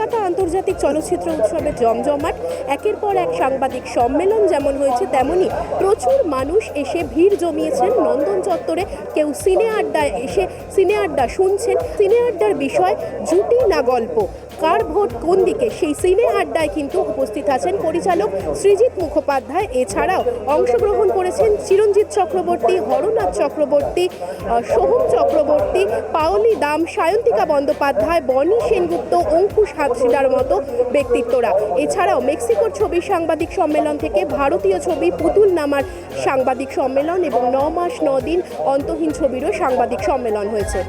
কলকাতা আন্তর্জাতিক চলচ্চিত্র উৎসবে জমজমাট, একের পর এক সাংবাদিক সম্মেলন যেমন হয়েছে তেমনি প্রচুর মানুষ এসে ভিড় জমিয়েছেন। নন্দন চত্বরে কেউ সিনে আড্ডায় এসে সিনে আড্ডা শুনছেন। সিনে আড্ডার বিষয় জুটি না গল্প। কার ভোট কোন দিকে? সেই সিনে আড্ডায় কিন্তু উপস্থিত আছেন পরিচালক সৃজিত মুখোপাধ্যায়। এছাড়াও অংশগ্রহণ করেছেন চিরঞ্জিত চক্রবর্তী, হরনাথ চক্রবর্তী সোহম চক্রবর্তী, পাওলি দাম, সায়ন্তিকা বন্দ্যোপাধ্যায়, বনি সেনগুপ্ত, অঙ্কুশ হাতশিদার মতো ব্যক্তিত্বরা। এছাড়াও মেক্সিকোর ছবি সাংবাদিক সম্মেলন থেকে ভারতীয় ছবি পুতুল নামার সাংবাদিক সম্মেলন এবং ন মাস ন দিন অন্তহীন ছবিরও সাংবাদিক সম্মেলন হয়েছে।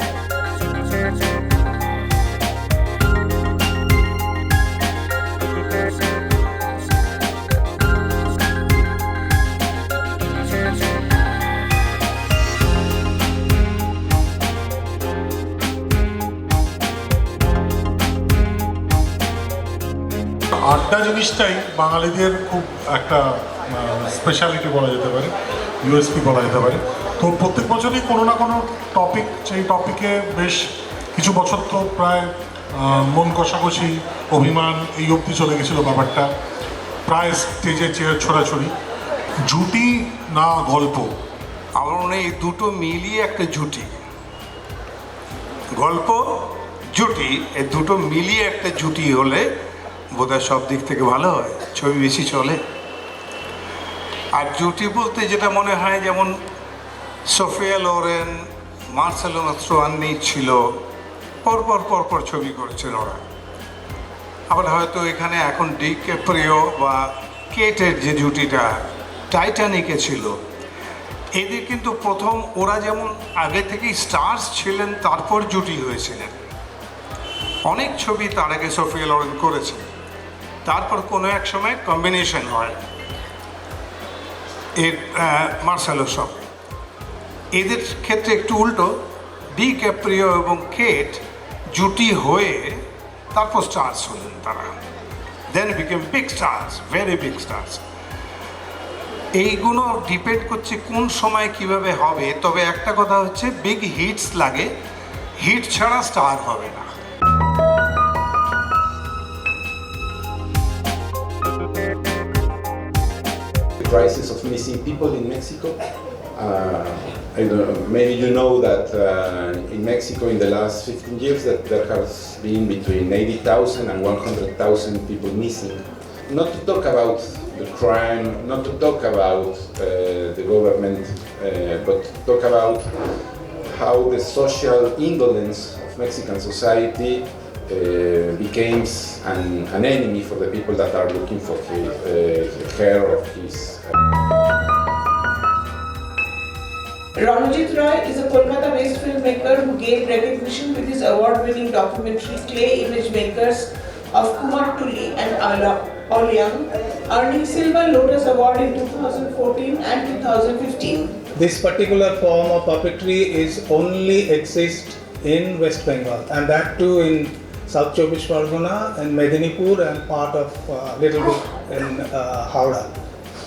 আড্ডা জিনিসটাই বাঙালিদের খুব একটা স্পেশালিটি বলা যেতে পারে ইউএসপি বলা যেতে পারে। তো প্রত্যেক বছরই কোনো না কোনো টপিক সেই টপিকে বেশ কিছু বছর তো প্রায় মন কষাকষি, অভিমান, এই অবধি চলে গেছিল ব্যাপারটা। প্রায় স্টেজে চেয়ার ছোড়াছড়ি। জুটি না গল্প। আমার মনে এই দুটো মিলিয়ে একটা জুটি গল্প জুটি এই দুটো মিলিয়ে একটা জুটি হলে বোধহয় সব দিক থেকে ভালো হয়, ছবি বেশি চলে। আর জুটি বলতে যেটা মনে হয়, যেমন সোফিয়া লোরেন মার্সেলো মাস্ট্রোয়ান্নি ছিল, পরপর পরপর ছবি করেছেন ওরা। আবার হয়তো এখানে এখন ডি প্রিয় বা কেটের যে জুটিটা টাইটানিকে ছিল। এদের কিন্তু প্রথম ওরা যেমন আগে থেকেই স্টার্স ছিলেন, তারপর জুটি হয়েছিলেন। অনেক ছবি তার আগে সোফিয়া লরেন করেছে তারপর কোনো এক সময় কম্বিনেশন হয়। এর মার্শালোর সঙ্গে এদের ক্ষেত্রে একটু উল্টো ডি ক্যাপ্রিও এবং কেট জুটি হয়ে তারপর স্টার্স হলেন তারা। Then become big stars very big stars এইগুলো ডিপেন্ড করছে কোন সময় কীভাবে হবে। তবে একটা কথা হচ্ছে বিগ হিটস লাগে। হিট ছাড়া স্টার হবে না। Crisis of missing people in Mexico. Uh, know, maybe you know that uh, in Mexico in the last 15 years that there has been between 80,000 and 100,000 people missing. Not to talk about the crime, not to talk about uh, the government, uh, but to talk about how the social indolence of Mexican society uh, becomes an, an enemy for the people that are looking for his, uh, her or his. Ranjit Roy is a Kolkata-based filmmaker who gained recognition with his award-winning documentary Clay Image Makers of Kumar Tuli and Ala Olyang, earning Silver Lotus Award in 2014 and 2015. This particular form of puppetry is only exist in West Bengal and that too in South Chobbish Pargana and Medinipur and part of uh, little bit in uh, Howrah.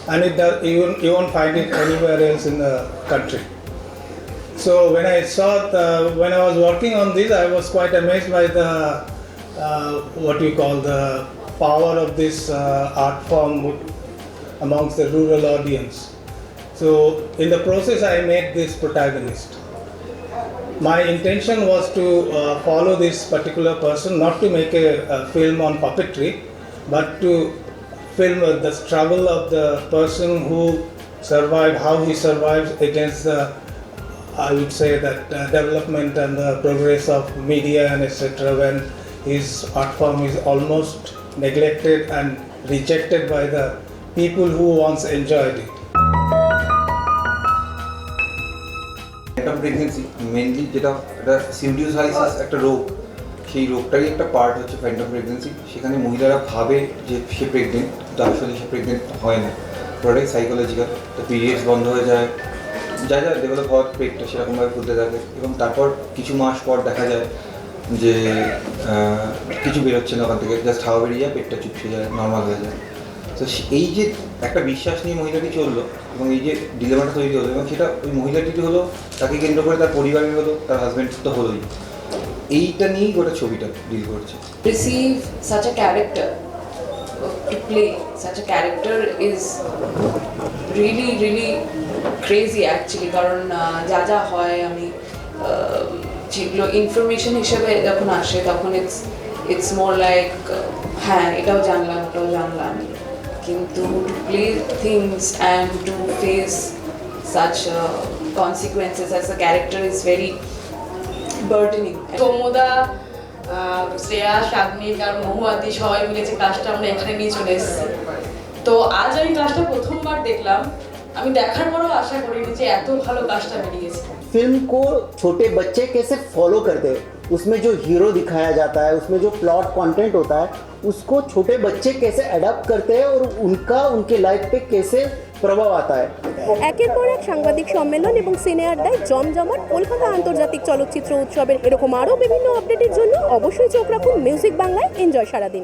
And it does, you, won't- you won't find it anywhere else in the country. So when I saw the, when I was working on this, I was quite amazed by the uh, what you call the power of this uh, art form amongst the rural audience. So in the process, I made this protagonist. My intention was to uh, follow this particular person, not to make a, a film on puppetry, but to film the struggle of the person who survived, how he survives against the, I would say that uh, development and the progress of media and etc. When his art form is almost neglected and rejected by the people who once enjoyed it. একটা pregnancy mainly যেটা একটা সিউডিউসাইসিস একটা রোগ, সেই রোগটারই একটা part হচ্ছে Phantom pregnancy সেখানে মহিলারা ভাবে যে সে প্রেগনেন্ট আসলে সে প্রেগনেন্ট হয় না। পুরোটাই সাইকোলজিক্যাল তো পিরিয়ডস বন্ধ হয়ে যায়, যা যা ডেভেলপ হওয়ার পেটটা সেরকমভাবে ফুলতে থাকে। এবং তারপর কিছু মাস পর দেখা যায় যে কিছু বেরোচ্ছে না ওখান থেকে জাস্ট হাওয়া বেরিয়ে যায়, পেটটা চুপসে যায় নর্মাল হয়ে যায়। তো এই যে একটা বিশ্বাস নিয়ে মহিলাটি চলল এবং এই যে ডিলেমাটা তৈরি হলো এবং সেটা ওই মহিলাটি হলো, তাকে কেন্দ্র করে তার পরিবারের হলো, তার হাজব্যান্ড তো হলোই। এইটা নিয়েই গোটা ছবিটা ডিল করছে। Receive such a character, to play such a character is really really crazy, actually. কারণ যা যা হয়, আমি যেগুলো ইনফরমেশন হিসেবে যখন আসে, তখন ইটস ইটস মোর লাইক হ্যাঁ এটাও জানলাম, ওটাও জানলাম। কিন্তু to play things and to face such uh, consequences as a character is very burdening. তোমোদা Shreya Sagnik আর মহুয়াদি সবাই মিলে যে ক্লাসটা আমরা এখানে নিয়ে চলে এসেছি। তো আজ আমি ক্লাসটা প্রথমবার দেখলাম। আমি দেখার পরও আশা করিনি যে এত ভালো কাজটা বেরিয়েছে। ফিল্ম কো ছোটে বাচ্চে কেসে ফলো করতে उसमें जो हीरो दिखाया जाता है उसमें जो प्लॉट कंटेंट होता है उसको छोटे बच्चे कैसे अडॉप्ट करते हैं और उनका उनके लाइफ पे कैसे प्रभाव आता है একের পর এক সাংবাদিক সম্মেলন এবং সিনে আড্ডায় জমজমাট কলকাতা আন্তর্জাতিক চলচ্চিত্র উৎসবের এরকম আরও বিভিন্ন আপডেটের জন্য অবশ্যই চোখ রাখুন মিউজিক বাংলায় এনজয় সারাদিন